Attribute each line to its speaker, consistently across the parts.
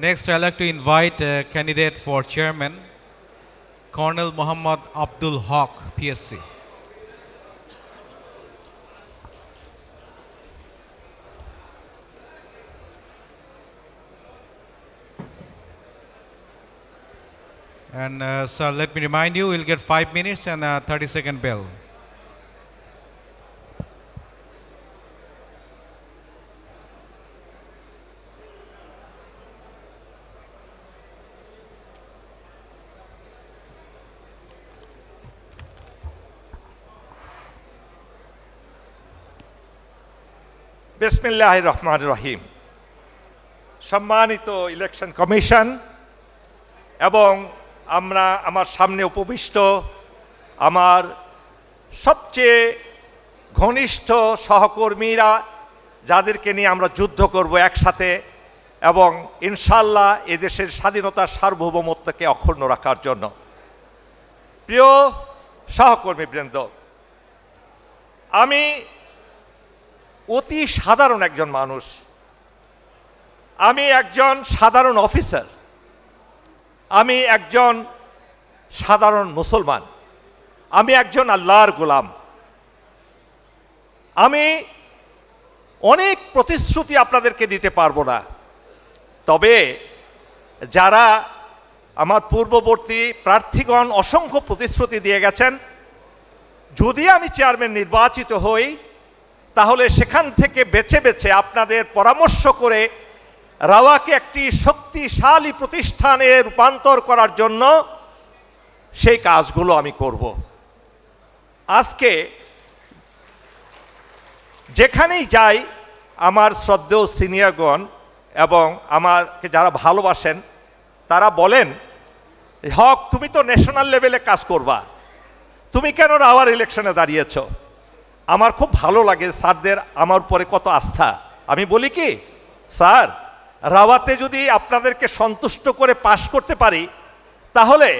Speaker 1: Next, I'd like to invite a candidate for chairman, Colonel Muhammad Abdul Haq, PSC. And uh, sir, let me remind you, we'll get five minutes and a 30 second bell.
Speaker 2: বিসমিল্লাহ রহমান রহিম। সম্মানিত election commission এবং আমরা আমার সামনে উপবিষ্ট আমার সবচেয়ে ঘনিষ্ঠ সহকর্মীরা যাদেরকে নিয়ে আমরা যুদ্ধ করব একসাথে এবং ইনশাল্লাহ এদেশের স্বাধীনতার সার্বভৌমত্বকে অক্ষুণ্ণ রাখার জন্য। প্রিয় সহকর্মীবৃন্দ, আমি অতি সাধারণ একজন মানুষ। আমি একজন সাধারণ অফিসার। আমি একজন সাধারণ মুসলমান। আমি একজন আল্লাহর গোলাম। আমি অনেক প্রতিশ্রুতি আপনাদেরকে দিতে পারব না। তবে যারা আমার পূর্ববর্তী প্রার্থীগণ অসংখ্য প্রতিশ্রুতি দিয়ে গেছেন, যদি আমি চেয়ারম্যান নির্বাচিত হই তাহলে সেখান থেকে বেছে বেছে আপনাদের পরামর্শ করে রাওয়াকে একটি শক্তিশালী প্রতিষ্ঠানে রূপান্তর করার জন্য সেই কাজগুলো আমি করব। আজকে যেখানেই যাই, আমার শ্রদ্ধেয় সিনিয়রগণ এবং আমাকে যারা ভালোবাসেন, তারা বলেন, হক, তুমি তো ন্যাশনাল লেভেলে কাজ করবা। তুমি কেন রাওয়ার ইলেকশনে দাঁড়িয়েছো? আমার খুব ভালো লাগে স্যারদের আমার উপরে কত আস্থা। আমি বলি কি, স্যার, রাওয়াতে যদি আপনাদেরকে সন্তুষ্ট করে পাশ করতে পারি, তাহলে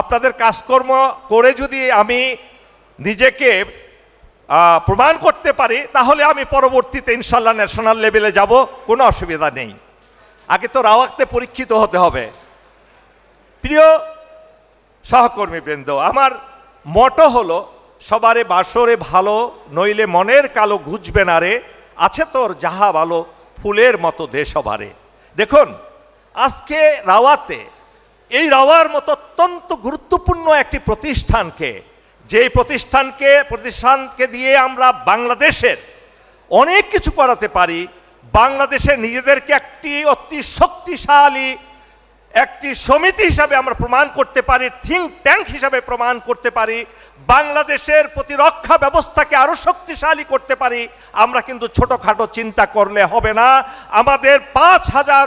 Speaker 2: আপনাদের কাজকর্ম করে যদি আমি নিজেকে প্রমাণ করতে পারি, তাহলে আমি পরবর্তীতে ইনশাল্লাহ ন্যাশনাল লেভেলে যাব, কোনো অসুবিধা নেই। আগে তো রাওয়াতে পরীক্ষিত হতে হবে। প্রিয় সহকর্মীবৃন্দ, আমার মটো হলো সবারে বাসরে ভালো, নইলে মনের কালো ঘুচবে না রে। আছে তোর যাহা ভালো, ফুলের মতো দেশবারে দেখুন, আজকে রাওয়াতে এই রাওয়ার মতো অত্যন্ত গুরুত্বপূর্ণ একটি প্রতিষ্ঠানকে, যেই প্রতিষ্ঠানকে প্রতিষ্ঠানকে দিয়ে আমরা বাংলাদেশের অনেক কিছু করাতে পারি, বাংলাদেশে নিজেদেরকে একটি অতি শক্তিশালী একটি সমিতি হিসাবে আমরা প্রমাণ করতে পারি থিঙ্ক ট্যাঙ্ক হিসাবে প্রমাণ করতে পারি বাংলাদেশের প্রতিরক্ষা ব্যবস্থাকে আরও শক্তিশালী করতে পারি, আমরা কিন্তু ছোটখাটো চিন্তা করলে হবে না। আমাদের পাঁচ হাজার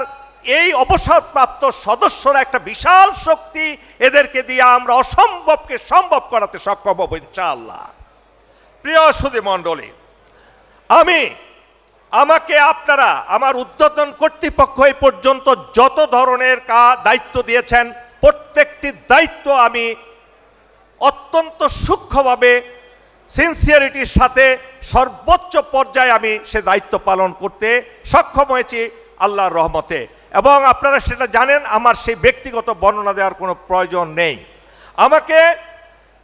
Speaker 2: এই অবসরপ্রাপ্ত সদস্যরা একটা বিশাল শক্তি, এদেরকে দিয়ে আমরা অসম্ভবকে সম্ভব করাতে সক্ষম হব, ইনশাআল্লাহ। প্রিয় সুধী মণ্ডলী, আমি, আমাকে আপনারা, আমার উদ্বোধন কর্তৃপক্ষ এই পর্যন্ত যত ধরনের কা, দায়িত্ব দিয়েছেন, প্রত্যেকটি দায়িত্ব আমি অত্যন্ত সূক্ষ্মভাবে সিনসিয়ারিটির সাথে সর্বোচ্চ পর্যায়ে আমি সে দায়িত্ব পালন করতে সক্ষম হয়েছি আল্লাহর রহমতে। এবং আপনারা সেটা জানেন, আমার সেই ব্যক্তিগত বর্ণনা দেওয়ার কোনো প্রয়োজন নেই। আমাকে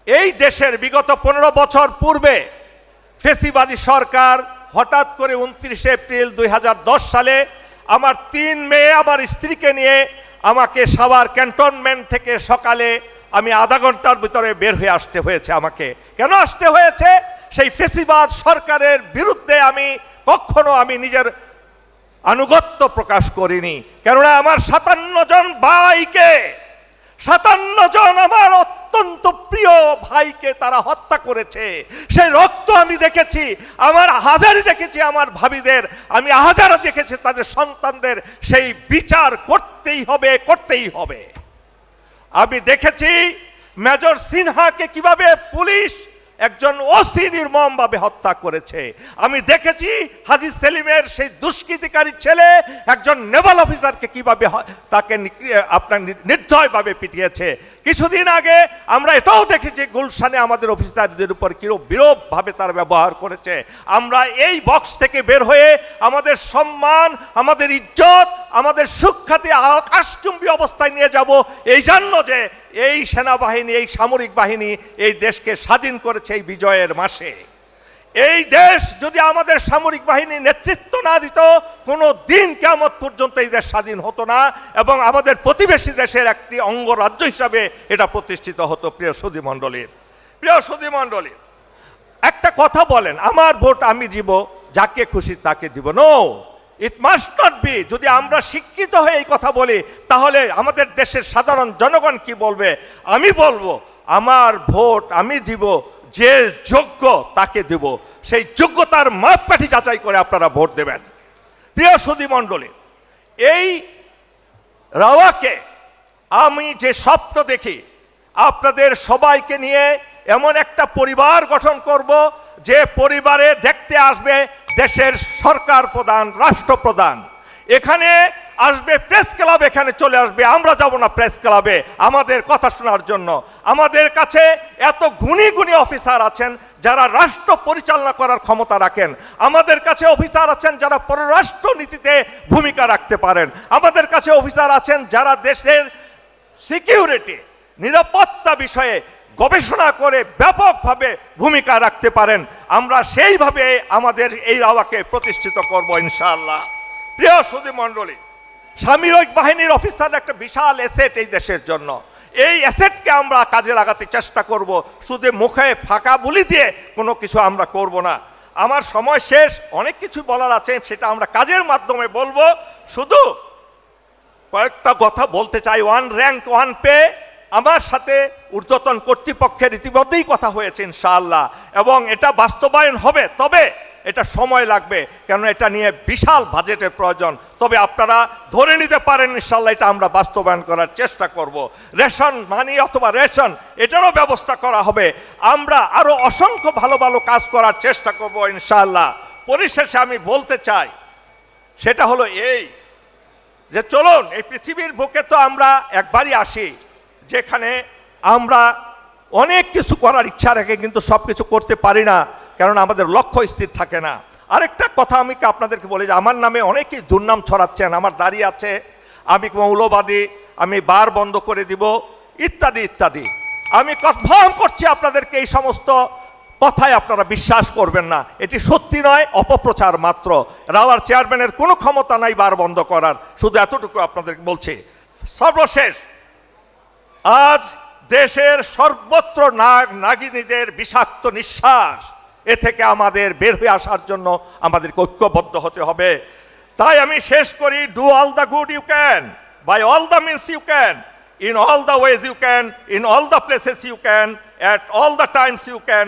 Speaker 2: এই দেশের বিগত পনেরো বছর পূর্বে ফেসিবাদী সরকার হঠাৎ করে উনত্রিশে এপ্রিল দুই হাজার দশ সালে আমার তিন মেয়ে, আমার স্ত্রীকে নিয়ে আমাকে সাভার ক্যান্টনমেন্ট থেকে সকালে আমি আধা ঘণ্টার ভিতরে বের হয়ে আসতে হয়েছে আমাকে। কেন আসতে হয়েছে? সেই ফেসিবাদ সরকারের বিরুদ্ধে আমি কখনো আমি নিজের আনুগত্য প্রকাশ করিনি। কেননা আমার সাতান্ন জন ভাইকে, সাতান্ন জন আমার অত্যন্ত প্রিয় ভাইকে তারা হত্যা করেছে। সেই রক্ত আমি দেখেছি, আমার হাজারি দেখেছি আমার ভাবিদের। আমি হাজারো দেখেছি তাদের সন্তানদের। সেই বিচার করতেই হবে করতেই হবে। আমি দেখেছি মেজর সিনহাকে কীভাবে পুলিশ একজন ওসি নির্মমভাবে হত্যা করেছে। আমি দেখেছি হাজি সেলিমের সেই দুষ্কৃতিকারী ছেলে একজন নেভাল অফিসারকে কীভাবে তাকে আপনার নির্দয়ভাবে পিটিয়েছে। কিছুদিন আগে আমরা এটাও দেখেছি গুলশানে আমাদের অফিসারদের উপর কিরূপ বিরূপভাবে তার ব্যবহার করেছে। আমরা এই বক্স থেকে বের হয়ে আমাদের সম্মান, আমাদের ইজ্জত, আমাদের সুখ্যাতি, আকাশচুম্বী অবস্থায় নিয়ে যাব। এই জন্য যে এই সেনাবাহিনী, এই সামরিক বাহিনী এই দেশকে স্বাধীন করেছে এই বিজয়ের মাসে। এই দেশ যদি আমাদের সামরিক বাহিনী নেতৃত্ব না দিত, কোনো দিন কেমন পর্যন্ত এই দেশ স্বাধীন হতো না এবং আমাদের প্রতিবেশী দেশের একটি অঙ্গরাজ্য হিসাবে এটা প্রতিষ্ঠিত হতো, প্রিয় সুধী মণ্ডলীর প্রিয় সুধী মণ্ডলীর একটা কথা বলেন, আমার ভোট আমি দিব, যাকে খুশি তাকে দিব। No it must not be যদি আমরা শিক্ষিত হয়ে এই কথা বলি, তাহলে আমাদের দেশের সাধারণ জনগণ কি বলবে? আমি বলব, আমার ভোট আমি দিব, যে যোগ্য তাকে দেব। সেই যোগ্যতার মাপকাঠি যাচাই করে আপনারা ভোট দেবেন। প্রিয় সুধী মণ্ডলী, এই রাওয়াকে আমি যে স্বপ্ন দেখি, আপনাদের সবাইকে নিয়ে এমন একটা পরিবার গঠন করব, যে পরিবারে দেখতে আসবে দেশের সরকার প্রধান, রাষ্ট্রপ্রধান। এখানে আসবে প্রেস ক্লাব, এখানে চলে আসবে। আমরা যাব না প্রেস ক্লাবে আমাদের কথা শোনার জন্য। আমাদের কাছে এত গুণী গুণী অফিসার আছেন যারা রাষ্ট্র পরিচালনা করার ক্ষমতা রাখেন। আমাদের কাছে অফিসার আছেন যারা পররাষ্ট্র নীতিতে ভূমিকা রাখতে পারেন। আমাদের কাছে অফিসার আছেন যারা দেশের সিকিউরিটি, নিরাপত্তা বিষয়ে গবেষণা করে ব্যাপকভাবে ভূমিকা রাখতে পারেন। আমরা সেইভাবে আমাদের এই রাওয়াকে প্রতিষ্ঠিত করব ইনশাআল্লাহ। প্রিয় সুদী মণ্ডলী সামরিক বাহিনীর অফিসার একটা বিশাল এসেট এই দেশের জন্য। এই অ্যাসেটকে আমরা কাজে লাগাতে চেষ্টা করব। শুধু মুখে ফাঁকা বুলি দিয়ে কোনো কিছু আমরা করব না। আমার সময় শেষ, অনেক কিছু বলার আছে, সেটা আমরা কাজের মাধ্যমে বলব। শুধু কয়েকটা কথা বলতে চাই ওয়ান র্যাঙ্ক ওয়ান পে আমার সাথে ঊর্ধ্বতন কর্তৃপক্ষের ইতিমধ্যেই কথা হয়েছে, ইনশাআল্লাহ। এবং এটা বাস্তবায়ন হবে, তবে এটা সময় লাগবে কেন এটা নিয়ে বিশাল বাজেটের প্রয়োজন। তবে আপনারা ধরে নিতে পারেন ইনশাল্লাহ এটা আমরা বাস্তবায়ন করার চেষ্টা করব। রেশন মানি অথবা রেশন, এটারও ব্যবস্থা করা হবে। আমরা আরও অসংখ্য ভালো ভালো কাজ করার চেষ্টা করব, ইনশাআল্লাহ। পরিশেষে আমি বলতে চাই, সেটা হলো এই যে চলুন, এই পৃথিবীর বুকে তো আমরা একবারই আসি। যেখানে আমরা অনেক কিছু করার ইচ্ছা রাখে কিন্তু সব কিছু করতে পারি না কারণ আমাদের লক্ষ্য স্থির থাকে না। আরেকটা কথা আমি আপনাদেরকে বলি যে, আমার নামে অনেকেই দুর্নাম ছড়াচ্ছেন, আমার দাঁড়িয়ে আছে, আমি মৌলবাদী, আমি বার বন্ধ করে দিব, ইত্যাদি ইত্যাদি। আমি কনফার্ম করছি আপনাদেরকে এই সমস্ত কথায় আপনারা বিশ্বাস করবেন না। এটি সত্যি নয়, অপপ্রচার মাত্র। রাওয়ার চেয়ারম্যানের কোনো ক্ষমতা নাই বার বন্ধ করার। শুধু এতটুকু আপনাদেরকে বলছি। সর্বশেষ আজ দেশের সর্বত্র নাগ নাগিনীদের বিষাক্ত নিঃশ্বাস, এ থেকে আমাদের বের হয়ে আসার জন্য আমাদেরকে ঐক্যবদ্ধ হতে হবে। তাই আমি শেষ করি do all the good you can by all the means you can in all the ways you can in all the places you can at all the times you can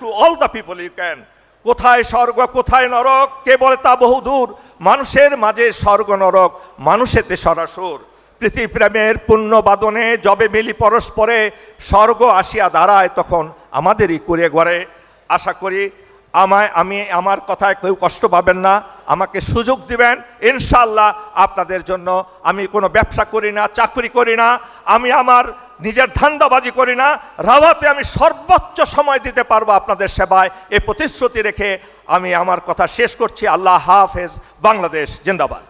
Speaker 2: to all the people you can কোথায় স্বর্গ, কোথায় নরক? কে বলে তা বহু দূর মানুষের মাঝে স্বর্গ, নরক, মানুষেতে সরাসুর। পৃথিবীপ্রেমের পুণ্য বাদনে জবে মিলি পরস্পরে স্বর্গ আসিয়া দাঁড়ায় তখন আমাদেরই করে গড়ে আশা করি আমায়, আমি আমার কথায় কেউ কষ্ট পাবেন না। আমাকে সুযোগ দিবেন। ইনশাল্লাহ আপনাদের জন্য আমি কোনো ব্যবসা করি না, চাকরি করি না। আমি আমার নিজের ধান্দাবাজি করি না। রাওয়াতে আমি সর্বোচ্চ সময় দিতে পারব আপনাদের সেবায়। এ প্রতিশ্রুতি রেখে আমি আমার কথা শেষ করছি। আল্লাহ হাফেজ। বাংলাদেশ, জিন্দাবাদ।